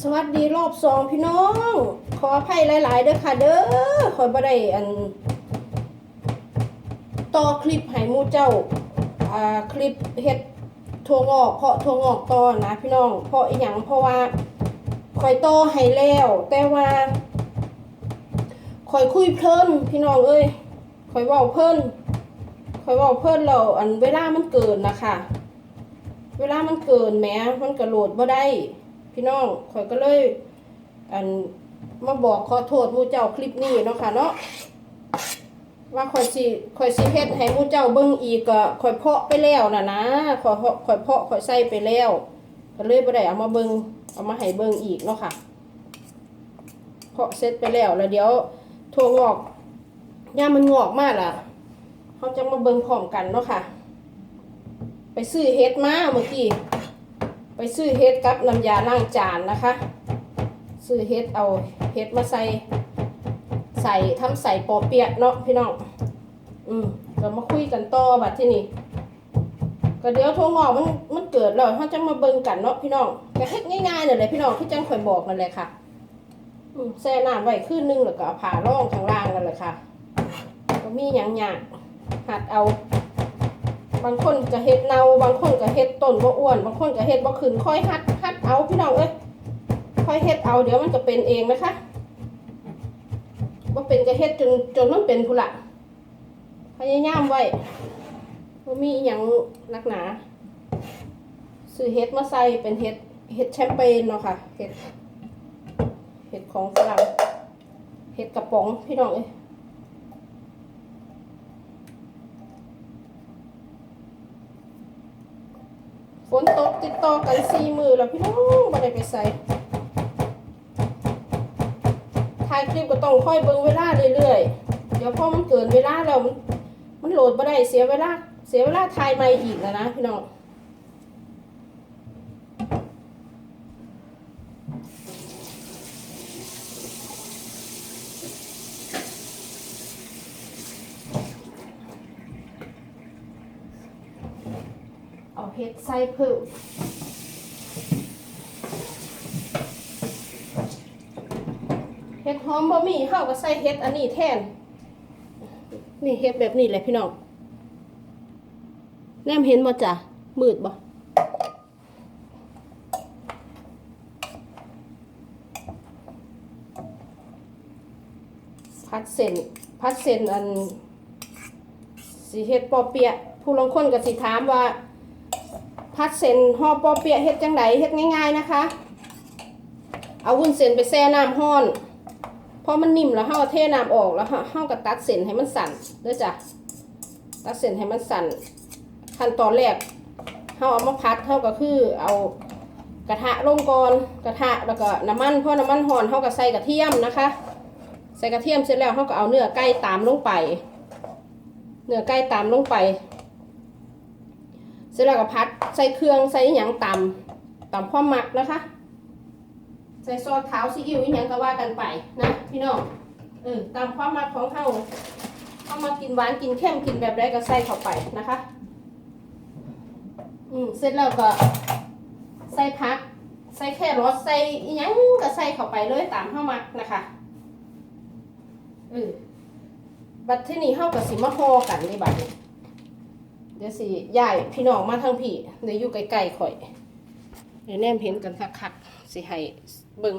สวัสดีรอบสองพี่น้อง ขออภัยหลาย ๆ เด้อค่ะเด้อคอยบ่ได้อัน ต่อคลิปให้มูเจ้า อ่าคลิปเฮ็ดถั่วงอกเพาะถั่วงอกต่อนะพี่น้อง เพราะอีหยังเพราะว่าคอยต่อให้แล้ว แต่ว่าคอยคุยเพลินพี่น้องเอ้ยคอยว้าเพลินคอยว้าเพลินแล้วอันเวลามันเกินนะคะ เวลามันเกินแม้มันก็โหลดบ่ได้ พี่น้องข่อยก็เลย อันมาบอกขอโทษมูเจ้าคลิปนี้เนาะค่ะเนาะว่าข่อยสิข่อยสิเฮ็ดให้มูเจ้าเบิ่งอีกก็ข่อยเพาะไปแล้วน่ะนะข่อยเพาะข่อยเพาะข่อยใส่ไปแล้วก็เลยบ่ได้เอามาเบิ่งเอามาให้เบิ่งอีกเนาะค่ะเพาะเสร็จไปแล้วแล้วเดี๋ยวถั่วงอกย่ามันงอกมากล่ะเขาจะมาเบิ่งพร้อมกันเนาะค่ะ ไปซื้อเฮ็ดมาเมื่อกี้ ซื้อเฮ็ดกับน้ำยาล้างจานนะคะ ซื้อเฮ็ดเอาเฮ็ดมาใส่ใส่ทำใส่ปอเปียะเนาะพี่น้อง อืมก็มาคุยกันต่อบัดที่นี่ก็เดี๋ยวทรงอกมันมันเกิดแล้วเขาจะมาเบิ่งกันเนาะพี่น้องก็เฮ็ดง่ายๆนั่นแหละพี่น้องที่จังข่อยบอกนั่นแหละค่ะอืมแช่น้ำไว้คืนนึงแล้วก็เอาผ่าร่องข้างล่างนั่นแหละค่ะก็มีหยังหยาหัดเอา บางคนก็เฮ็ดเนาบางคนก็เฮ็ดต้นบ่อ้วน บางคนก็เฮ็ดบ่ขึ้นค่อยหัดหัดเอาพี่น้องเอ้ยค่อยเฮ็ดเอาเดี๋ยวมันก็เป็นเองนะคะบ่เป็นก็เฮ็ดจนจนมันเป็นพุ่นละพยายามไว้บ่มีอหยังหนักหนาซื้อเฮ็ดมาใส่เป็นเฮ็ดเฮ็ดแชมเปญเนาะค่ะเฮ็ดเฮ็ดของฝรั่งเฮ็ดกระป๋องพี่น้องเอ้ย นตกติดต่อกันสี่มือแล้วพี่น้องไม่ได้ไปใส่ถ่ายคลิปก็ต้องค่อยเบิ่งเวลาเรื่อยๆ เดี๋ยวพอมันเกินเวลาแล้วมันมันโหลดไม่ได้เสียเวลาเสียเวลาถ่ายใหม่อีกแล้วนะพี่น้อง เอาเห็ดใส่เพิ่มเห็ดหอมบะหมี่เข้าก็ใส่เห็ดอันนี้แทน นี่เห็ดแบบนี้แหละพี่น้องแนมเห็นบ่จ้ะมืดบ่พัดเส้นพัดเส้นอันสีเห็ดปอเปียะผู้ลางคนก็สิถามว่า พัดเส้นห่อปอเปียะเฮ็ดจังไดเฮ็ดง่าย ๆนะคะ เอาวุ้นเส้นไปแช่น้ำห้อนพอมันนิ่มแล้วเฮาเทน้ำออกแล้วเฮาก็ตัดเส้นให้มันสั่นเด้อจ้ะตัดเส้นให้มันสั่นขั้นตอนแรกเฮาเอามาพัดเฮาก็คือเอากระทะลงก่อนกระทะแล้วก็น้ำมันพอน้ำมันห่อนเฮาก็ใส่กระเทียมนะคะ ใส่กระเทียมเสร็จแล้วเฮาก็เอาเนื้อไก่ตามลงไป เนื้อไก่ตามลงไป เสร็จแล้วก็พัดใส่เครื่องใส่หยังตำตำความหมักนะคะ ใส่ซอสขาวซีอิ๊วหยังก็ว่ากันไปนะพี่น้องเออตามความหมักของเขาเอามากินหวานกินเข้มกินแบบใดก็ใส่เข้าไปนะคะอืมเสร็จแล้วก็ใส่ผัก ใส่แครอทใส่หยังก็ใส่เข้าไปเลยตามข้าวมักนะคะเออบัดที่นี่เฮากับสิมาห่อกันในบัดนี้ ดี๋ยวสิย้ายพี่น้องมาทางพี่เดี๋ยวอยู่ใกลๆข่อย เดี๋ยวแนมเห็นกันคักๆสิให้เบิ่ง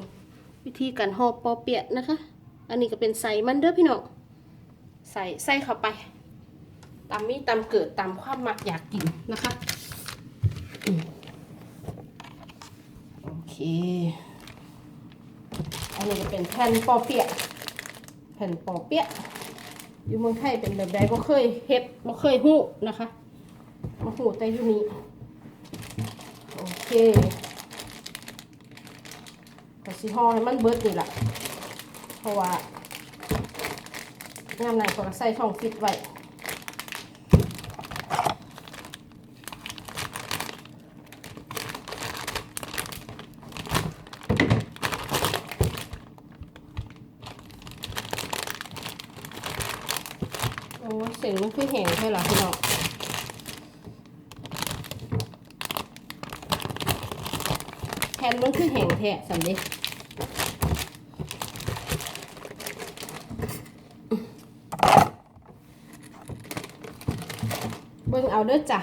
วิธีการห่อปอเปียะนะคะ อันนี้ก็เป็นใส่มันเด้อพี่น้องใส่ใส่เข้าไปตามมีตามเกิดตามความมักอยากกินนะคะอโอเค อันนี้ก็เป็นแผ่นปอเปียะแผ่นปอเปียะอยู่เมืองไทยเป็นแบบใดบ่เคยเฮ็ดบ่เคยฮู้นะคะ หูแต่อยู่นี้โอเคก็สิห่อให้มันเบิดนี่ละเพราะว่างามนั้นก็ใส่ช่องฟิตไว้โอ้เสียงมันคือแห้งใช่หรอพี่น้องแผ่นมันคือแห้งแท้สำเร็จเบิ่งเอาเด้อจ้ะ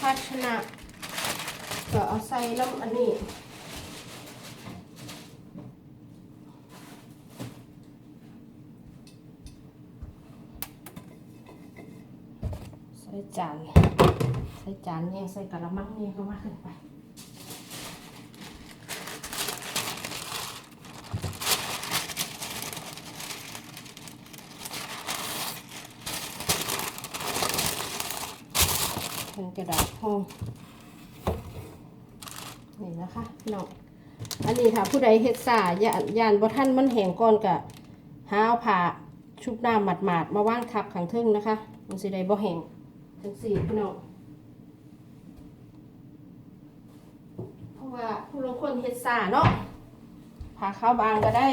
ภาชนะก็เอาใส่น้ำอันนี้ใส่จานใส่จานเนี่ยใส่กระมังเนี่ยก็ว่าขึ้นไป กระดาษห้องนี่นะคะพี่น้องอันนี้ค่ะผู้ใดเฮ็ดสายานยานบ่ท่านมันแห้งก่อนกะหาเอาผ้าชุบน้ำหมาดๆมาว่างทับขังทึ่งนะคะมันสิได้บ่แห้งจังสี่พี่น้องเพราะว่าผู้ลงคนเฮ็ดสาเนาะผ้าขาวบางก็ได้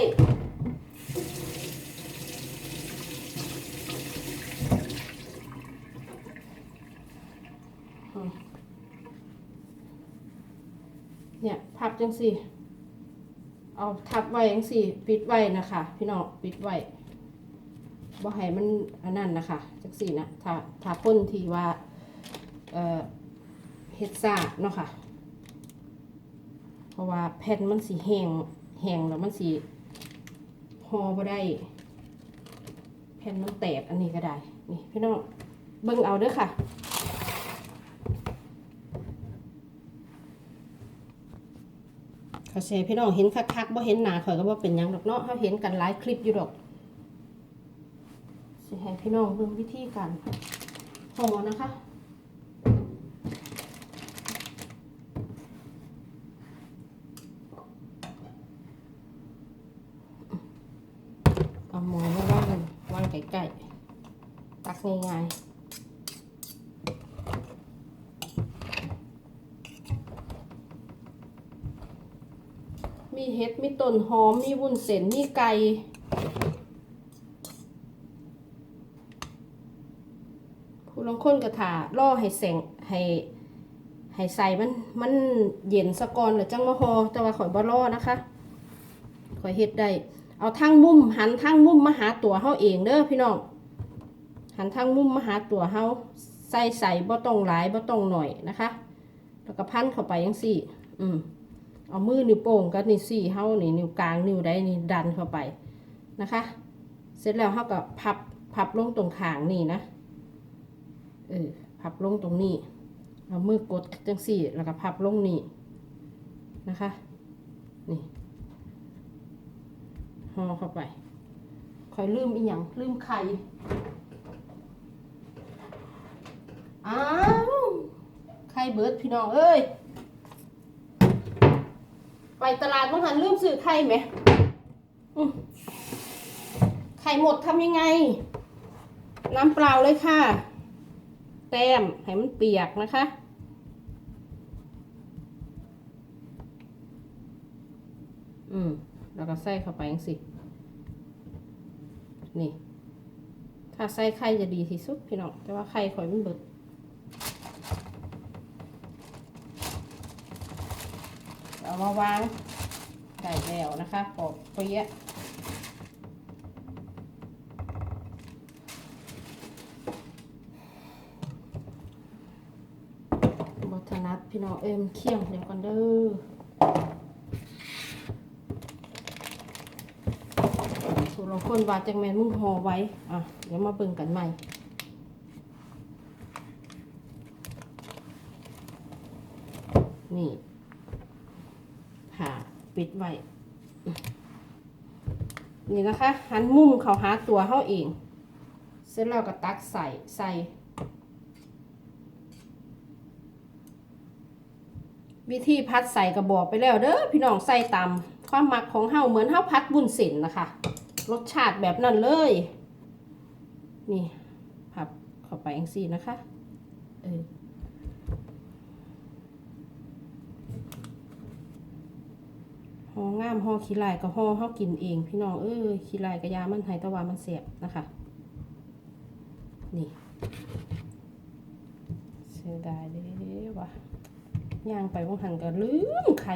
เนี่ย พับจังสี่ เอาทับไว้จังสี่ ปิดไว้นะคะ พี่น้องปิดไว้บ่ให้มันอันนั้นนะคะจังสี่นะถ้าถ้าพ่นทีว่าเอ่อเฮ็ดซ่าเนาะค่ะ เพราะว่าแผ่นมันสีแห้งแห้งแล้วมันสีห่อบ่ได้ แผ่นมันแตกอันนี้ก็ได้ นี่พี่น้องเบิ่งเอาเด้อค่ะ เขาเซพี่น้องเห็นคักๆบ่เห็นหนาข่อยก็บ่เป็นยังดอกเนาะเขาเห็นกันหลายคลิปอยู่ดอกสิให้พี่น้องเบิ่งวิธีการห่อนะคะเอาหมอมาว่างวางไก่ๆตักง่ายๆ มีเห็ด มีต้นหอม มีวุ้นเส้น มีไก่ ผู้ลางคนกระถาล่อให้แสงให้ให้ใส่มันมันเย็นสะก่อนหรือจังมะฮอแต่ว่าข่อยบ่ล่อนะคะข่อยเฮ็ดได้ เอาทางมุมหันทางมุมมาหาตัวเฮาเองเด้อพี่น้อง หันทางมุมมาหาตัวเฮาใส่ใส่บ่ต้องหลายบ่ต้องหน่อยนะคะ แล้วก็พันเข้าไปจังซี่ อืม เอามือนิ้วโป้งกับนิ้วสี่เฮานี่นิ้วกลางนิ้วใดนี่ดันเข้าไปนะคะ เสร็จแล้วเฮาก็พับพับลงตรงขางนี่นะเออพับลงตรงนี้เอามือกดจังสี่ แล้วก็พับลงนี่นะคะนี่ห่อเข้าไปคอยลืมอีหยังลืมไข่อ้าวไข่เบิดพี่น้องเอ้ย ไปตลาดบางหันลืมซื้อไข่ไหมไข่หมดทำยังไง น้ำเปล่าเลยค่ะ แต้มให้มันเปียกนะคะ อืมแล้วก็ใส่เข้าไปยังสิ นี่ ถ้าใส่ไข่จะดีที่สุดพี่น้อง แต่ว่าไข่ข่อยมันเบิด เอามาวางได้แล้วนะคะปอกเปี๊ยะบทนัดพี่น้องเอ็มเคี่ยงเดี๋ยวกันเด้อส่วนเราคนวาจังแมนมึงหอไว้ อะ เดี๋ยวมาเบิ่งกันใหม่นี่ ปิดไว้ นี่นะคะหันมุมเขาหาตัวเขาเอง เสร็จแล้วก็ตักใส่ใส่วิธีพัดใส่กระบอกไปแล้วเด้อพี่น้องใส่ตามความมักของเฮาเหมือนเฮาพัดบุญส้นนะคะ รสชาติแบบนั้นเลย นี่พับเข้าไปเองสี่นะคะ เออ หองามหอขี้ลายก็หอเฮากินเอง พี่น้องเอ้ยขี้ลายกระยามันไห้ตะวามันเสียบนะคะ นี่เสียดายเด้วะย่างไปว่างหันก็ลืมไข่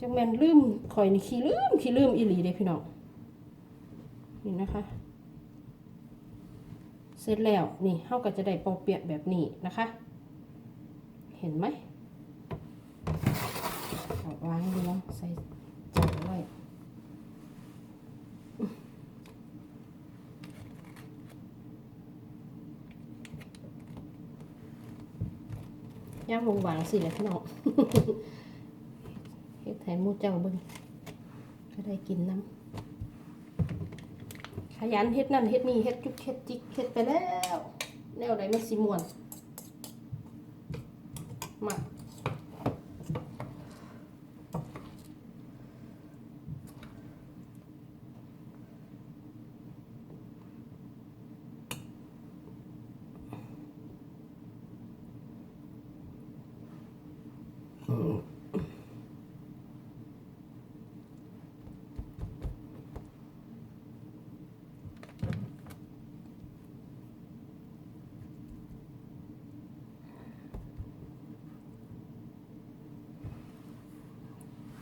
จังแม่นลืมข่อยนี่ขี้ลืมขี้ลืมอีหลีเด้พี่น้องนี่นะคะ เสร็จแล้วนี่เฮาก็จะได้ปอเปียกแบบนี้นะคะ เห็นไหม เอาวางดูนะใส่จานไว้ย่างวงวางสิแหละพี่น้องเฮ็ดไทยมูเจ้าเบิ่งก็ได้กินน้ำขยันเฮ็ดนั่นเฮ็ดนี่เฮ็ดจุกเฮ็ดจิกเฮ็ดไปแล้วแนวใดมันสิม่วน มา จ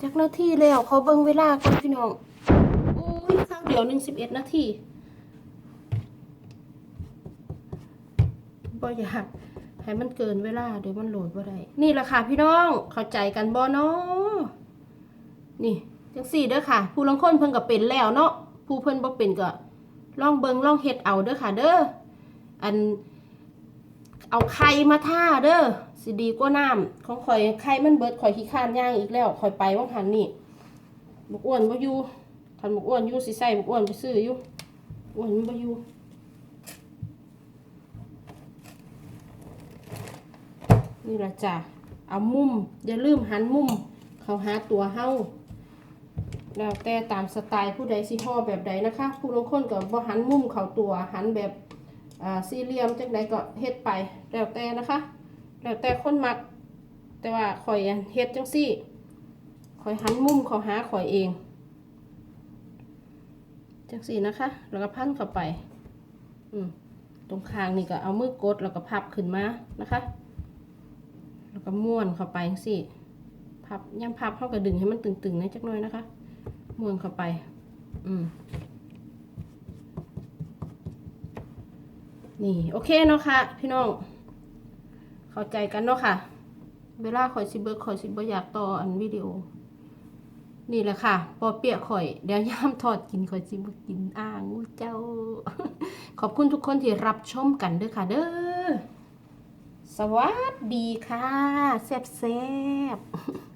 ักนาทีแล้วเขาเบิ่งเวลาก่อนพี่น้องโอ้ยข้าวเดียวหนึ่งสิบเอ็ดนาทีบ่อยาก ให้มันเกินเวลาเดี๋ยวมันโหลดบ่าได้นี่แหละค่ะพี่น้องเข้าใจกันบ่เนาะนี่จังสี่เด้อค่ะ ผู้ลางคนเพิ่นก็เป็นแล้วเนาะผู้เพิ่นบ่เป็นก็ลองเบิงลองเฮ็ดเอาเด้อค่ะ เด้ออัน เอาไข่มาท่าเด้อสิดีกว่าน้ำของข่อยไข่มันเบิดข่อยขี้ข้านย่างอีกแล้วข่อยไปว่างหันนี่บุกอ้วนบ่อยู่คันบุกอ้วนอยู่สิใส่บุกอ้วนไปซื้ออยู่อ้วนมันบ่อยู่ นี่ละจ้ะเอามุมอย่าลืมหันมุม เขาหาตัวเฮาแล้วแต่ตามสไตล์ผู้ใดสิห่อแบบใดนะคะ ผู้ลงคนก็บ่หันมุมเขาตัวหันแบบอ่าสี่เหลี่ยมจังใดก็เฮ็ดไปแล้วแต่นะคะแล้วแต่คนมัก แต่ว่าข่อยเฮ็ดจังซี่ข่อยหันมุมเขาหาข่อยเองจังซี่นะคะ แล้วก็พันเข้าไป อืมตรงคางนี่ก็เอามือกดแล้วก็พับขึ้นมานะคะ แล้วก็ม้วนเข้าไปจังซี่พับย่ำพับเข้าก็ดึงให้มันตึงๆหนะจักหน่อยนะคะ ม้วนเข้าไป อืมนี่โอเคเนาะค่ะพี่น้อง เข้าใจกันเนาะค่ะ เวลาข่อยสิเบิกข่อยสิบ่อยากต่ออันวิดีโอ นี่แหละค่ะ ปอเปียกข่อยเดี๋ยวย่ามทอดกินข่อยสิบ่กินอ่างงูเจ้า ขอบคุณทุกคนที่รับชมกันเด้อค่ะ เด้อ สวัสดีค่ะแซ่บๆ